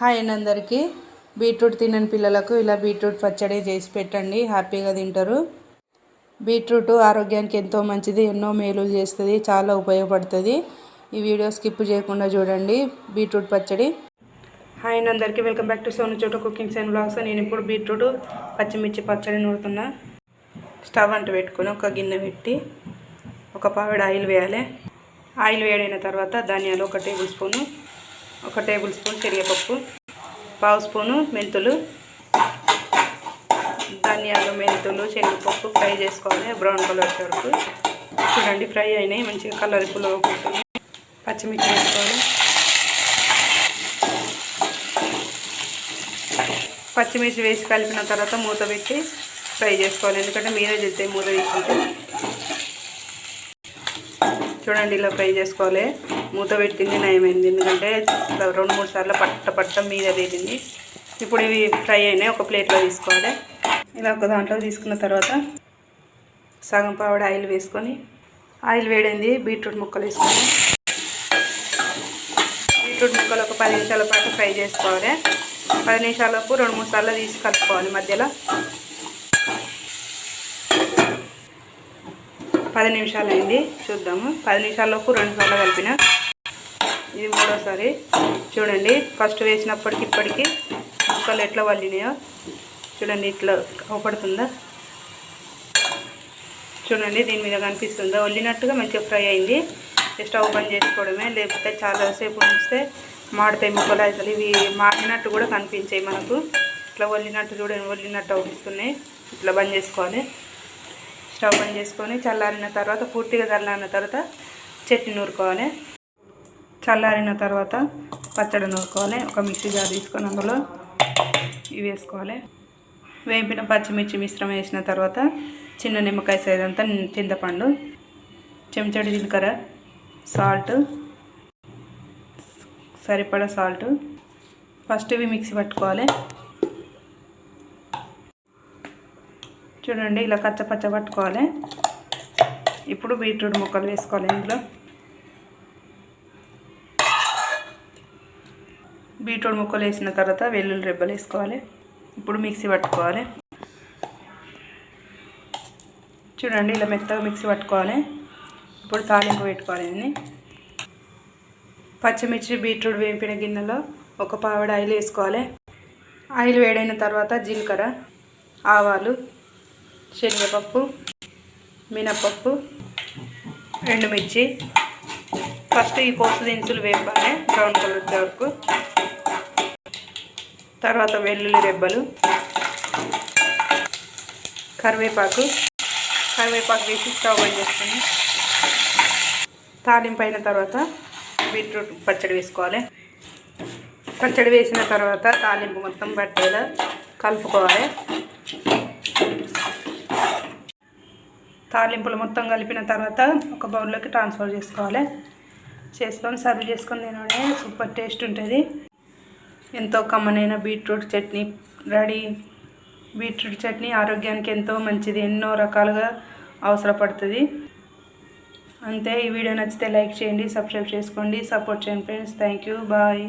Hi అండి అందరికీ. Beetroot తినని పిల్లలకు ఇలా బీట్రూట్ పచ్చడి చేసి పెట్టండి. హ్యాపీగా తింటారు. బీట్రూట్ ఆరోగ్యానికి ఎంతో మంచిది ఎన్నో మేలులు చేస్తుంది చాలా ఉపయోగపడుతుంది. ఈ వీడియో స్కిప్ చేయకుండా చూడండి. బీట్రూట్ పచ్చడి. హాయ్ అండి అందరికీ. వెల్కమ్ బ్యాక్ టు సోను చోట కుకింగ్స్ అండ్ బ్లాగ్స్ నేను ఇప్పుడు బీట్రూట్ పచ్చిమిర్చి పచ్చడి నూరుతున్నా. స్టవ్ అంట పెట్టుకొని ఒక గిన్నె పెట్టి ఒక పావిడ ఆయిల్ వేయాలి. ఆయిల్ వేడైన తర్వాత ధనియాలు ఒక టేబుల్ స్పూను ఒక టేబుల్ స్పూన్ శనగపప్పు పావు స్పూను మెంతులు ధనియాలు మెంతులు శనగపప్పు ఫ్రై చేసుకోవాలి. బ్రౌన్ కలర్ వరకు. చూడండి ఫ్రై అయినాయి. మంచిగా కలర్ పుల్లగా పచ్చిమిర్చి వేసుకోవాలి. పచ్చిమిర్చి వేసి కలిపిన తర్వాత మూత పెట్టి ఫ్రై చేసుకోవాలి. ఎందుకంటే మీరే చెప్తే మూత తీసుకుంటే. చూడండి ఇలా ఫ్రై చేసుకోవాలి. మూత పెట్టింది నయమైంది. ఎందుకంటే రెండు మూడు సార్లు పట్ట పట్ట మీద తేలింది. ఇప్పుడు ఇవి ఫ్రై అయినాయి ఒక ప్లేట్లో తీసుకోవాలి. ఇలా ఒక దాంట్లో తీసుకున్న తర్వాత సగం పావడ ఆయిల్ వేసుకొని ఆయిల్ వేడైంది బీట్రూట్ ముక్కలు వేసుకొని. బీట్రూట్ ముక్కలు ఒక పది నిమిషాల పాటు ఫ్రై చేసుకోవాలి. పది నిమిషాలకు రెండు మూడు సార్లు తీసి కలుపుకోవాలి మధ్యలో. పది నిమిషాలు అయింది చూద్దాము. పది నిమిషాల్లోపు రెండు సార్లు కలిపిన. ఇది మూడోసారి. చూడండి. ఫస్ట్ వేసినప్పటికి ఇప్పటికి ముక్కలు ఎట్లా వల్లినాయో. చూడండి ఇట్లా అవపడుతుందా చూడండి దీని మీద కనిపిస్తుందా? వల్లినట్టుగా మంచిగా ఫ్రై అయింది. జస్ట్ ఓపెన్ చేసుకోవడమే. లేకపోతే చాలాసేపు ఉంచితే మాడతాయి ముక్కలు అసలు ఇవి మాడినట్టు కూడా కనిపించాయి మనకు. ఇట్లా వల్లినట్టు చూడండి. వల్లినట్టు అవుపిస్తున్నాయి. ఇట్లా బంద్ చేసుకోవాలి. స్టవ్ ఆన్ చేసుకొని చల్లారిన తర్వాత పూర్తిగా చల్లారిన తర్వాత చట్నీ నూరుకోవాలి. చల్లారిన తర్వాత పచ్చడి నూరుకోవాలి. ఒక మిక్సీ జార్ తీసుకొని అందులో ఇవి వేసుకోవాలి. వేపిన పచ్చిమిర్చి మిశ్రమం వేసిన తర్వాత చిన్న నిమ్మకాయ సైజ్ అంతా చింతపండు చెంచడి జీలకర్ర సాల్ట్ సరిపడా సాల్ట్. ఫస్ట్ ఇవి మిక్సీ పట్టుకోవాలి. చూడండి ఇలా కచ్చపచ్చ పట్టుకోవాలి. ఇప్పుడు బీట్రూట్ ముక్కలు వేసుకోవాలి ఇందులో. బీట్రూట్ ముక్కలు వేసిన తర్వాత వెల్లుల్లి రెబ్బలు వేసుకోవాలి. ఇప్పుడు మిక్సీ పట్టుకోవాలి. చూడండి ఇలా మెత్తగా మిక్సీ పట్టుకోవాలి. ఇప్పుడు తాలింపు పెట్టుకోవాలి దీన్ని. పచ్చిమిర్చి బీట్రూట్ వేపిన గిన్నెలో ఒక పావిడ ఆయిల్ వేసుకోవాలి. ఆయిల్ వేడైన తర్వాత జీలకర్ర ఆవాలు శనగపప్పు మినపప్పు ఎండుమిర్చి. ఫస్ట్ ఈ పోసు దినుసులు వేపాలి బ్రౌన్ కలర్ వచ్చే వరకు. తర్వాత వెల్లుల్లి రెబ్బలు కరివేపాకు. కరివేపాకు వేసి స్టవ్ బంద్ చేసుకుని తాలింపు అయిన తర్వాత బీట్రూట్ పచ్చడి వేసుకోవాలి. పచ్చడి వేసిన తర్వాత తాలింపు మొత్తం పట్టేలా కలుపుకోవాలి. తాలింపులు మొత్తం కలిపిన తర్వాత ఒక బౌల్లోకి ట్రాన్స్ఫర్ చేసుకోవాలి. చేసుకొని సర్వ్ చేసుకొని తినండి సూపర్ టేస్ట్ ఉంటుంది. ఎంతో కమ్మనైన beetroot chutney ready. Beetroot chutney ఆరోగ్యానికి ఎంతో మంచిది. ఎన్నో రకాలుగా అవసరపడుతుంది. అంతే ఈ వీడియో నచ్చితే లైక్ చేయండి సబ్స్క్రైబ్ చేసుకోండి. సపోర్ట్ చేయండి ఫ్రెండ్స్. Thank you. బాయ్.